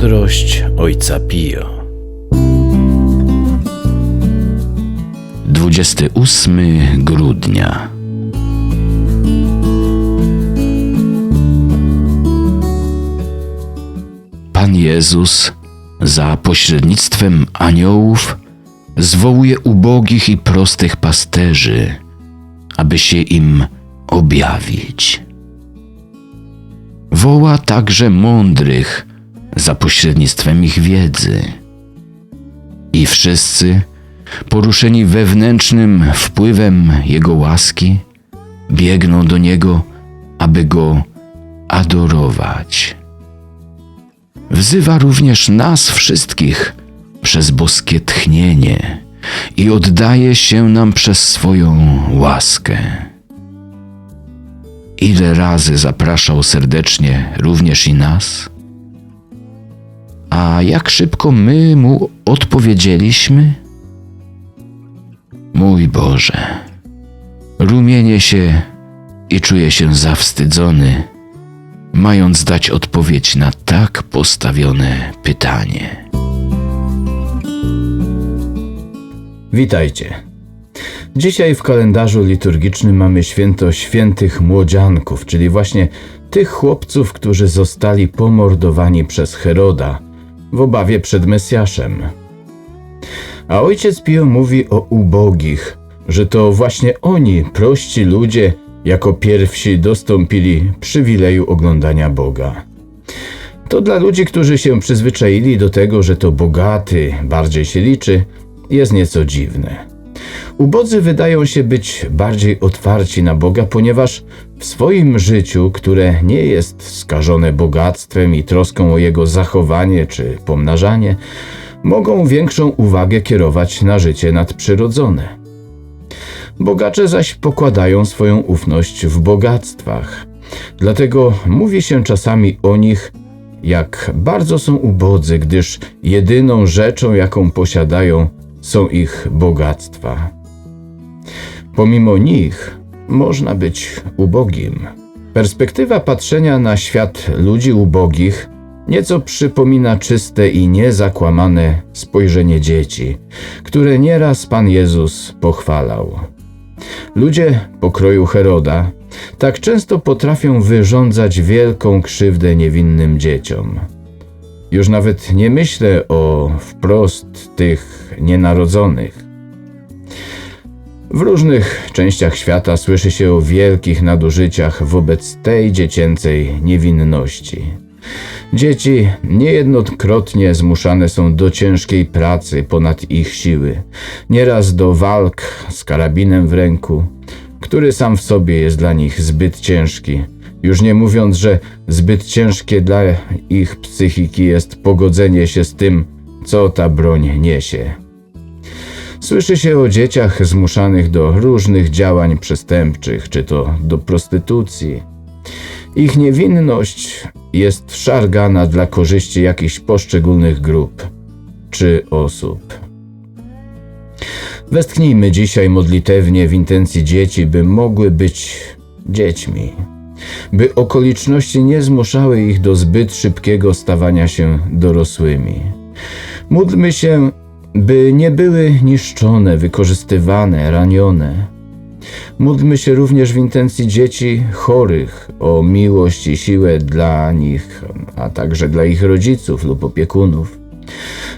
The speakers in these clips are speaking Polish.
Mądrość Ojca Pio. 28 grudnia. Pan Jezus za pośrednictwem aniołów zwołuje ubogich i prostych pasterzy, aby się im objawić. Woła także mądrych za pośrednictwem ich wiedzy. I wszyscy, poruszeni wewnętrznym wpływem Jego łaski, biegną do Niego, aby Go adorować. Wzywa również nas wszystkich przez boskie tchnienie i oddaje się nam przez swoją łaskę. Ile razy zapraszał serdecznie również i nas? A jak szybko my mu odpowiedzieliśmy? Mój Boże, rumienię się i czuję się zawstydzony, mając dać odpowiedź na tak postawione pytanie. Witajcie. Dzisiaj w kalendarzu liturgicznym mamy święto świętych młodzianków, czyli właśnie tych chłopców, którzy zostali pomordowani przez Heroda w obawie przed Mesjaszem. A ojciec Pio mówi o ubogich, że to właśnie oni, prości ludzie, jako pierwsi dostąpili przywileju oglądania Boga. To dla ludzi, którzy się przyzwyczaili do tego, że to bogaty bardziej się liczy, jest nieco dziwne. Ubodzy wydają się być bardziej otwarci na Boga, ponieważ w swoim życiu, które nie jest skażone bogactwem i troską o jego zachowanie czy pomnażanie, mogą większą uwagę kierować na życie nadprzyrodzone. Bogacze zaś pokładają swoją ufność w bogactwach. Dlatego mówi się czasami o nich, jak bardzo są ubodzy, gdyż jedyną rzeczą, jaką posiadają, są ich bogactwa. Pomimo nich można być ubogim. Perspektywa patrzenia na świat ludzi ubogich nieco przypomina czyste i niezakłamane spojrzenie dzieci, które nieraz Pan Jezus pochwalał. Ludzie pokroju Heroda tak często potrafią wyrządzać wielką krzywdę niewinnym dzieciom. Już nawet nie myślę o wprost tych nienarodzonych. W różnych częściach świata słyszy się o wielkich nadużyciach wobec tej dziecięcej niewinności. Dzieci niejednokrotnie zmuszane są do ciężkiej pracy ponad ich siły, nieraz do walk z karabinem w ręku, który sam w sobie jest dla nich zbyt ciężki. Już nie mówiąc, że zbyt ciężkie dla ich psychiki jest pogodzenie się z tym, co ta broń niesie. Słyszy się o dzieciach zmuszanych do różnych działań przestępczych, czy to do prostytucji. Ich niewinność jest szargana dla korzyści jakichś poszczególnych grup czy osób. Westchnijmy dzisiaj modlitewnie w intencji dzieci, by mogły być dziećmi, by okoliczności nie zmuszały ich do zbyt szybkiego stawania się dorosłymi. Módlmy się, by nie były niszczone, wykorzystywane, ranione. Módlmy się również w intencji dzieci chorych o miłość i siłę dla nich, a także dla ich rodziców lub opiekunów.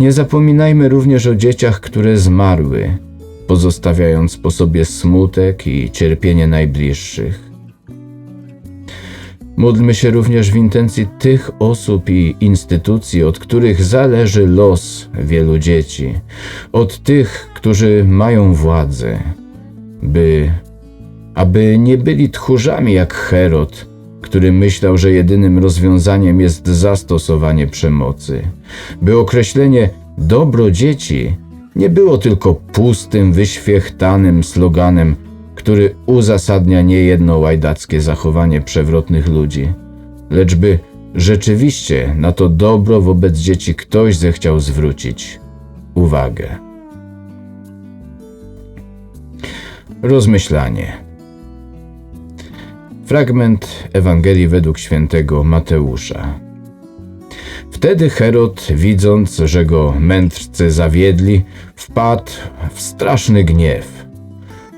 Nie zapominajmy również o dzieciach, które zmarły, pozostawiając po sobie smutek i cierpienie najbliższych. Módlmy się również w intencji tych osób i instytucji, od których zależy los wielu dzieci, od tych, którzy mają władzę, by, aby nie byli tchórzami jak Herod, który myślał, że jedynym rozwiązaniem jest zastosowanie przemocy, by określenie dobro dzieci nie było tylko pustym, wyświechtanym sloganem który uzasadnia niejedno łajdackie zachowanie przewrotnych ludzi, lecz by rzeczywiście na to dobro wobec dzieci ktoś zechciał zwrócić uwagę. Rozmyślanie. Fragment Ewangelii według świętego Mateusza. Wtedy Herod, widząc, że go mędrcy zawiedli, wpadł w straszny gniew.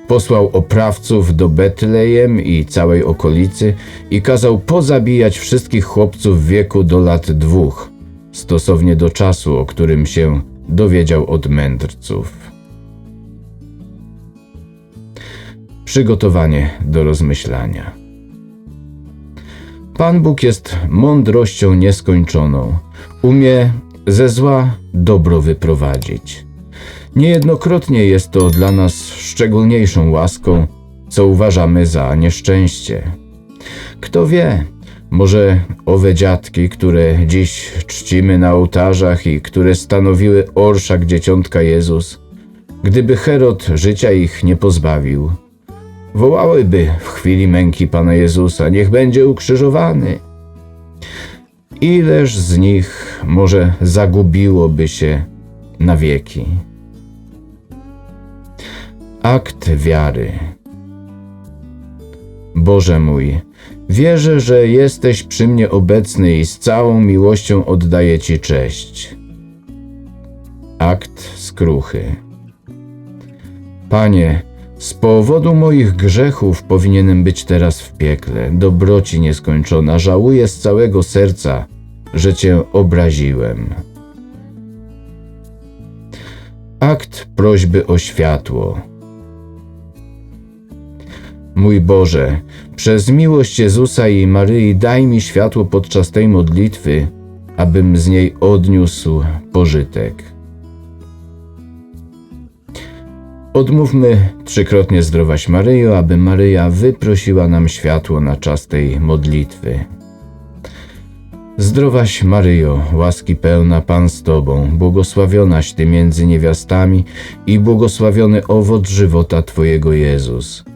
Posłał oprawców do Betlejem i całej okolicy i kazał pozabijać wszystkich chłopców w wieku do lat dwóch, stosownie do czasu, o którym się dowiedział od mędrców. Przygotowanie do rozmyślania. Pan Bóg jest mądrością nieskończoną. Umie ze zła dobro wyprowadzić. Niejednokrotnie jest to dla nas szczególniejszą łaską, co uważamy za nieszczęście. Kto wie, może owe dziadki, które dziś czcimy na ołtarzach i które stanowiły orszak dzieciątka Jezus, gdyby Herod życia ich nie pozbawił, wołałyby w chwili męki Pana Jezusa: Niech będzie ukrzyżowany. Ileż z nich może zagubiłoby się na wieki? Akt wiary. Boże mój, wierzę, że jesteś przy mnie obecny i z całą miłością oddaję Ci cześć. Akt skruchy. Panie, z powodu moich grzechów powinienem być teraz w piekle, dobroci nieskończona, żałuję z całego serca, że Cię obraziłem. Akt prośby o światło. Mój Boże, przez miłość Jezusa i Maryi daj mi światło podczas tej modlitwy, abym z niej odniósł pożytek. Odmówmy trzykrotnie zdrowaś Maryjo, aby Maryja wyprosiła nam światło na czas tej modlitwy. Zdrowaś Maryjo, łaski pełna Pan z Tobą, błogosławionaś Ty między niewiastami i błogosławiony owoc żywota Twojego Jezus.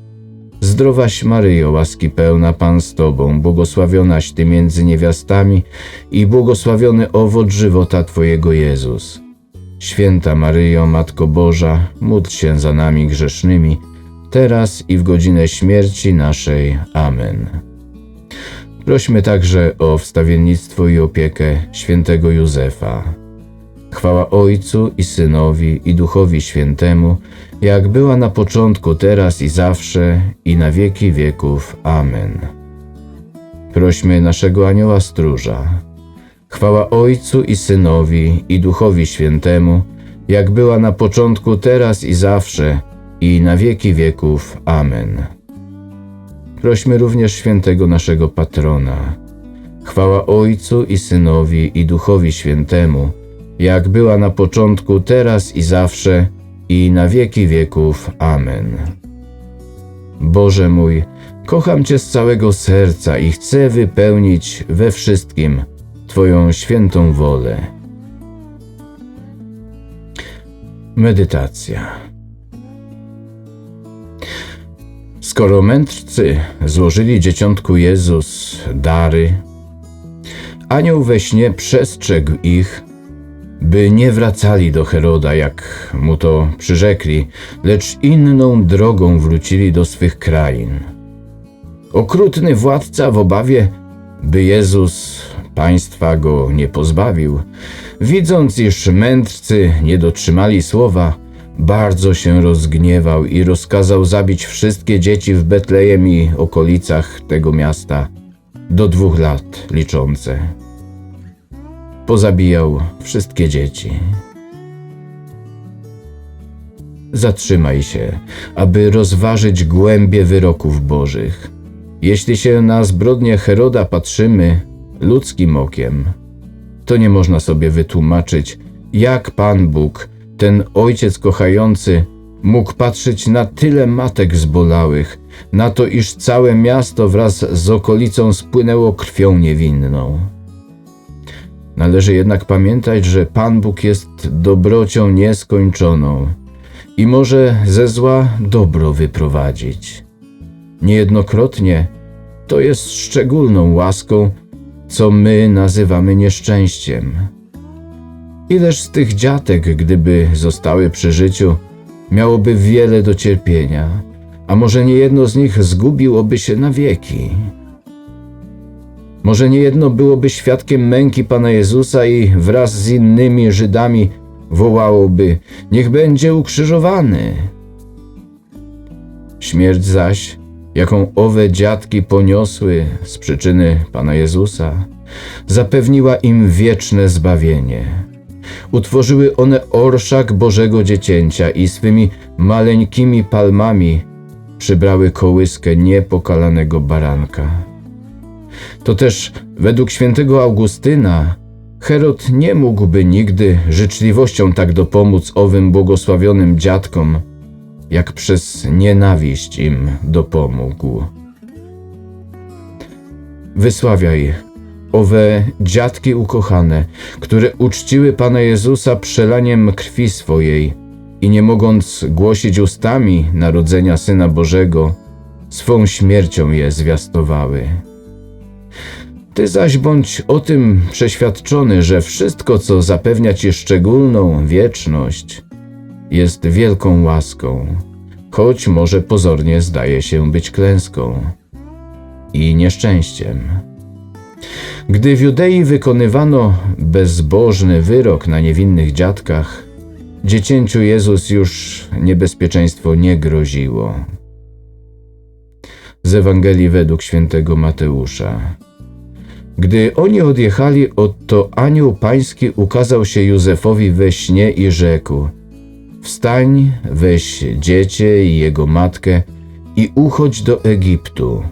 Zdrowaś Maryjo, łaski pełna Pan z Tobą, błogosławionaś Ty między niewiastami i błogosławiony owoc żywota Twojego Jezus. Święta Maryjo, Matko Boża, módl się za nami grzesznymi, teraz i w godzinę śmierci naszej. Amen. Prośmy także o wstawiennictwo i opiekę świętego Józefa. Chwała Ojcu i Synowi i Duchowi Świętemu, jak była na początku, teraz i zawsze, i na wieki wieków. Amen. Prośmy naszego anioła stróża. Chwała Ojcu i Synowi i Duchowi Świętemu, jak była na początku, teraz i zawsze, i na wieki wieków. Amen. Prośmy również świętego naszego patrona. Chwała Ojcu i Synowi i Duchowi Świętemu, jak była na początku, teraz i zawsze, i na wieki wieków. Amen. Boże mój, kocham Cię z całego serca i chcę wypełnić we wszystkim Twoją świętą wolę. Medytacja. Skoro mędrcy złożyli dzieciątku Jezus dary, anioł we śnie przestrzegł ich, by nie wracali do Heroda, jak mu to przyrzekli, lecz inną drogą wrócili do swych krain. Okrutny władca w obawie, by Jezus państwa go nie pozbawił, widząc, iż mędrcy nie dotrzymali słowa, bardzo się rozgniewał i rozkazał zabić wszystkie dzieci w Betlejem i okolicach tego miasta, do dwóch lat liczące pozabijał wszystkie dzieci. Zatrzymaj się, aby rozważyć głębie wyroków Bożych. Jeśli się na zbrodnie Heroda patrzymy ludzkim okiem, to nie można sobie wytłumaczyć, jak Pan Bóg, ten Ojciec kochający, mógł patrzeć na tyle matek zbolałych, na to, iż całe miasto wraz z okolicą spłynęło krwią niewinną. Należy jednak pamiętać, że Pan Bóg jest dobrocią nieskończoną i może ze zła dobro wyprowadzić. Niejednokrotnie to jest szczególną łaską, co my nazywamy nieszczęściem. Ileż z tych dziatek, gdyby zostały przy życiu, miałoby wiele do cierpienia, a może nie jedno z nich zgubiłoby się na wieki. Może nie jedno byłoby świadkiem męki Pana Jezusa i wraz z innymi Żydami wołałoby: Niech będzie ukrzyżowany. Śmierć zaś, jaką owe dziadki poniosły z przyczyny Pana Jezusa, zapewniła im wieczne zbawienie. Utworzyły one orszak Bożego Dziecięcia i swymi maleńkimi palmami przybrały kołyskę niepokalanego baranka. To też według świętego Augustyna Herod nie mógłby nigdy życzliwością tak dopomóc owym błogosławionym dziadkom, jak przez nienawiść im dopomógł. Wysławiaj owe dziadki ukochane, które uczciły Pana Jezusa przelaniem krwi swojej i nie mogąc głosić ustami narodzenia Syna Bożego, swą śmiercią je zwiastowały. Ty zaś bądź o tym przeświadczony, że wszystko, co zapewnia ci szczególną wieczność, jest wielką łaską, choć może pozornie zdaje się być klęską i nieszczęściem. Gdy w Judei wykonywano bezbożny wyrok na niewinnych dziadkach, dziecięciu Jezus już niebezpieczeństwo nie groziło. Z Ewangelii według świętego Mateusza. Gdy oni odjechali, oto anioł pański ukazał się Józefowi we śnie i rzekł: Wstań, weź dziecię i jego matkę i uchodź do Egiptu.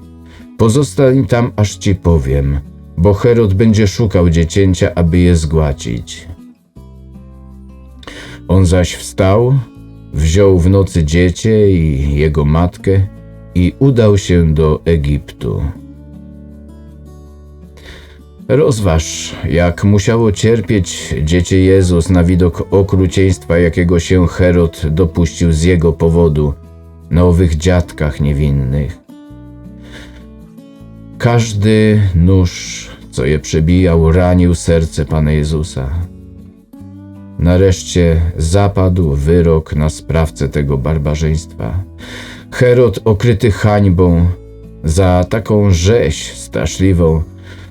Pozostań tam, aż ci powiem, bo Herod będzie szukał dziecięcia, aby je zgłacić. On zaś wstał, wziął w nocy dziecię i jego matkę i udał się do Egiptu. Rozważ, jak musiało cierpieć dziecię Jezus na widok okrucieństwa, jakiego się Herod dopuścił z jego powodu na owych dziadkach niewinnych. Każdy nóż, co je przebijał, ranił serce Pana Jezusa. Nareszcie zapadł wyrok na sprawcę tego barbarzyństwa. Herod, okryty hańbą za taką rzeź straszliwą,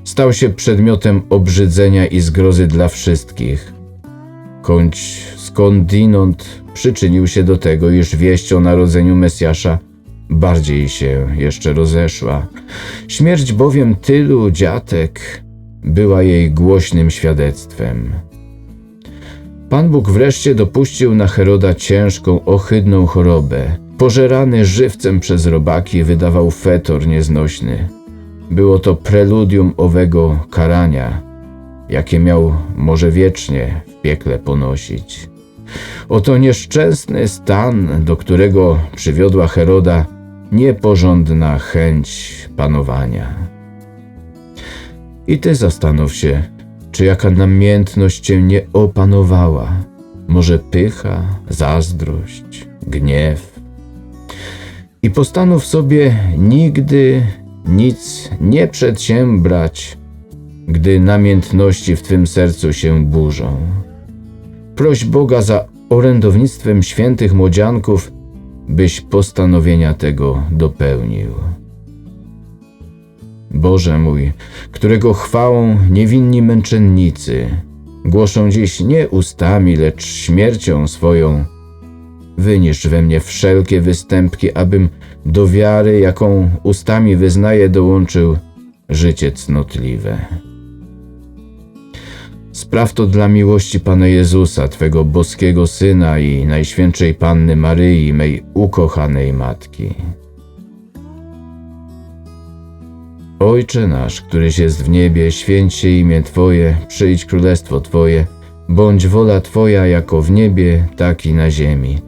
stał się przedmiotem obrzydzenia i zgrozy dla wszystkich. Choć skądinąd przyczynił się do tego, iż wieść o narodzeniu Mesjasza bardziej się jeszcze rozeszła. Śmierć bowiem tylu dziatek była jej głośnym świadectwem. Pan Bóg wreszcie dopuścił na Heroda ciężką, ohydną chorobę. Pożerany żywcem przez robaki wydawał fetor nieznośny. Było to preludium owego karania, jakie miał może wiecznie w piekle ponosić. Oto nieszczęsny stan, do którego przywiodła Heroda nieporządna chęć panowania. I ty zastanów się, czy jaka namiętność cię nie opanowała? Może pycha, zazdrość, gniew? I postanów sobie nigdy nic nie przedsiębrać, gdy namiętności w twym sercu się burzą. Proś Boga za orędownictwem świętych młodzianków, byś postanowienia tego dopełnił. Boże mój, którego chwałą niewinni męczennicy głoszą dziś nie ustami, lecz śmiercią swoją, wyniszcz we mnie wszelkie występki, abym do wiary, jaką ustami wyznaję, dołączył życie cnotliwe. Spraw to dla miłości Pana Jezusa, Twego boskiego Syna i Najświętszej Panny Maryi, mej ukochanej Matki. Ojcze nasz, któryś jest w niebie, święć się imię Twoje, przyjdź królestwo Twoje, bądź wola Twoja jako w niebie, tak i na ziemi.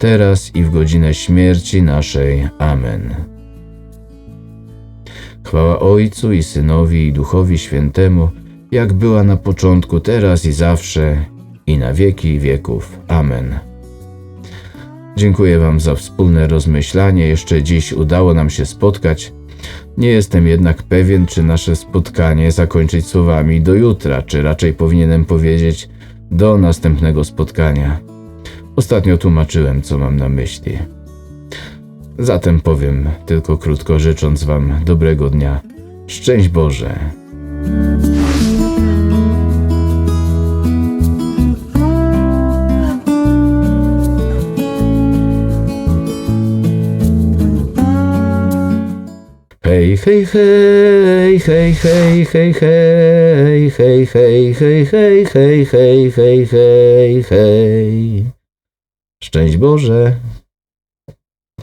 teraz i w godzinę śmierci naszej. Amen. Chwała Ojcu i Synowi i Duchowi Świętemu, jak była na początku, teraz i zawsze, i na wieki wieków. Amen. Dziękuję Wam za wspólne rozmyślanie. Jeszcze dziś udało nam się spotkać. Nie jestem jednak pewien, czy nasze spotkanie zakończyć słowami do jutra, czy raczej powinienem powiedzieć do następnego spotkania. Ostatnio tłumaczyłem, co mam na myśli. Zatem powiem tylko krótko życząc Wam dobrego dnia. Szczęść Boże! Hej, hej, hej, hej, hej, hej, hej, hej, hej, hej, hej, hej, hej, hej, hej. Szczęść Boże!